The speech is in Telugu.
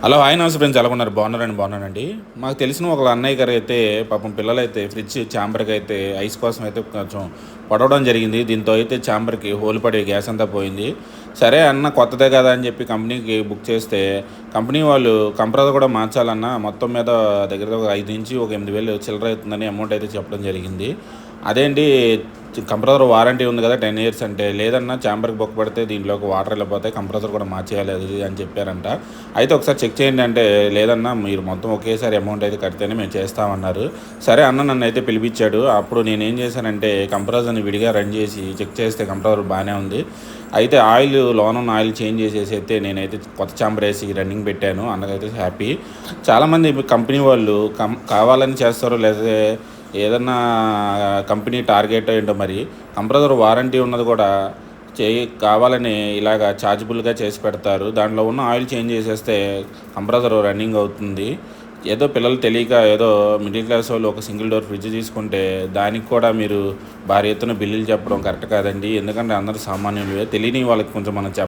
హలో హాయ్ నమస్తే ఫ్రెండ్స్ ఎలా ఉన్నారు? బాగున్నారండి బాగున్నానండి. మాకు తెలిసిన ఒక అన్నయ్య గారు అయితే పాపం పిల్లలైతే ఫ్రిడ్జ్ ఛాంబర్కి అయితే ఐస్ కోసం అయితే కొంచెం పడవడం జరిగింది. దీంతో అయితే ఛాంబర్కి హోల్ పడి గ్యాస్ అంతా పోయింది. సరే అన్న కొత్తదే కదా అని చెప్పి కంపెనీకి బుక్ చేస్తే కంపెనీ వాళ్ళు కంప్రెసర్ కూడా మార్చాలన్న మొత్తం మీద దగ్గర ఒక ఐదు నుంచి ఒక ఎనిమిది వేలు చిల్లర అవుతుందని అమౌంట్ అయితే చెప్పడం జరిగింది. అదేంటి కంప్రెసర్ వారంటీ ఉంది కదా టెన్ ఇయర్స్ అంటే. లేదన్నా ఛాంబర్కి బొక్క పడితే దీంట్లోకి వాటర్ వెళ్ళిపోతే కంప్రెసర్ కూడా మార్చేయాలి అది అని చెప్పారంట. అయితే ఒకసారి చెక్ చేయండి అంటే లేదన్నా మీరు మొత్తం ఒకేసారి అమౌంట్ అయితే కడితేనే మేము చేస్తామన్నారు. సరే అన్న నన్ను అయితే పిలిపించాడు. అప్పుడు నేను ఏం చేశానంటే కంప్రెసర్ని విడిగా రన్ చేసి చెక్ చేస్తే కంప్రెసర్ బాగానే ఉంది. అయితే ఆయిల్ లోన్ ఉన్న ఆయిల్ చేంజ్ చేసేసి అయితే నేనైతే కొత్త చాంబర్ వేసి రన్నింగ్ పెట్టాను. అన్నకైతే హ్యాపీ. చాలామంది కంపెనీ వాళ్ళు కం కావాలని చేస్తారు లేదా ఏదన్నా కంపెనీ టార్గెట్ ఏంటో మరి కంప్రెసర్ వారంటీ ఉన్నది కూడా చేయి కావాలని ఇలాగ ఛార్జబుల్గా చేసి పెడతారు. దాంట్లో ఉన్న ఆయిల్ చేంజ్ చేసేస్తే కంప్రెసర్ రన్నింగ్ అవుతుంది. ఏదో పిల్లలు తెలియక ఏదో మిడిల్ క్లాస్ వాళ్ళు ఒక సింగిల్ డోర్ ఫ్రిడ్జ్ తీసుకుంటే దానికి కూడా మీరు భారీ ఎత్తున బిల్లులు చెప్పడం కరెక్ట్ కాదండి. ఎందుకంటే అందరూ సామాన్యులు తెలియని వాళ్ళకి కొంచెం మనం చెప్ప